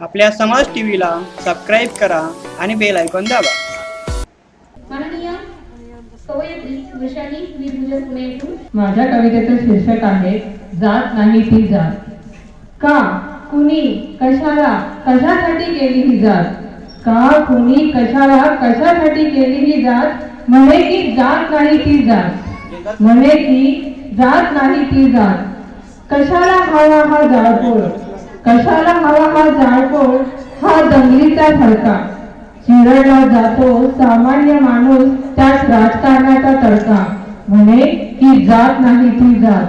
आपल्या समाज टीव्हीला सबस्क्राईब करा आणि बेल ऐकून दाबा. माझ्या कवितेचं शीर्षक आहे जात नाही ती जात. का कुणी कशाला कशासाठी केली ही जात? का कुणी कशाला कशासाठी केली ही जात? म्हणे की जात नाही ती जात. म्हणे की जात नाही ती जात. कशाला हवा हा जाळपोळ कशाला हवा हा जाळपोळ हा दंगलीचा फडका? चिरडला जातो सामान्य माणूस त्यात राजकारणाचा तडका. म्हणे की जात नाही ती जात.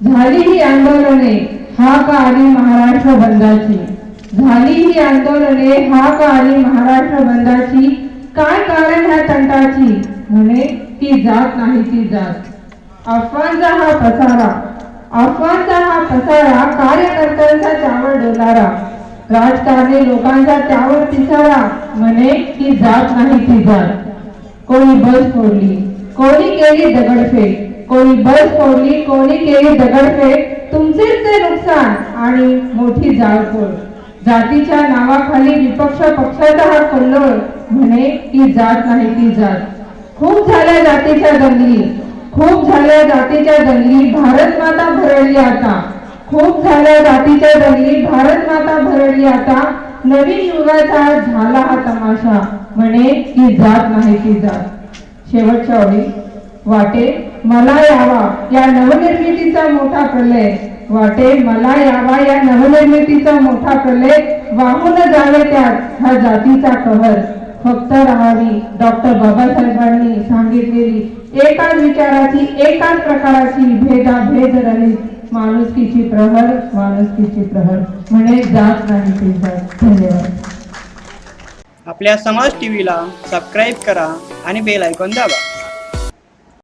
झाली ही आंदोलने हा का आली महाराष्ट्र बंदाची? झाली ही आंदोलने हा का आली महाराष्ट्र बंदाची? काय कारण ह्या तंटाची? म्हणे की जात नाही ती जात. अफवांचा हा पसारा अफवांचा हा पसारा कार्यकर्त्यांचा त्यावर डोलारा. राजकारणी लोकांचा त्यावर पिसारा. म्हणे की जात नाही ती जात. कोणी बस फोडली? कोणी केली दगडफेक? कोणी बस फोडली? कोणी केली दगडफेक? तुमचेच ते नुकसान आणि मोठी जाळपोळ. जातीच्या नावाखाली विपक्ष पक्षाचा हा कल्लोळ. म्हणे की जात नाही ती जात. खूप झाल्या जातीच्या दंगली. खूप झाल्या जातीच्या दंगली भारत माता भरडली आता. खूप झाल्या जातीच्या दंगली भारत माता भरडली आता. नवीन युगाचा झाला हा तमाशा. म्हणे की जात नाही ती जात. शेवटच्या ओळी. वाटे मला यावा या नवनिर्मितीचा मोठा प्रलय. वाटे मला यावा या नवनिर्मितीचा मोठा प्रलय. वाहून जावे त्यात हा जातीचा कहर. फक्त राहावी. डॉक्टर बाबासाहेबांनी सांगितलेली एकाच विचाराची एकाच प्रकाराची भेदा भेद रहित माणुसकीची प्रहर माणुसकीची प्रहर. म्हणे जात नाही ती धन्यवाद. आपल्या समाज टीव्हीला सबस्क्राईब करा आणि बेल ऐकून दाबा.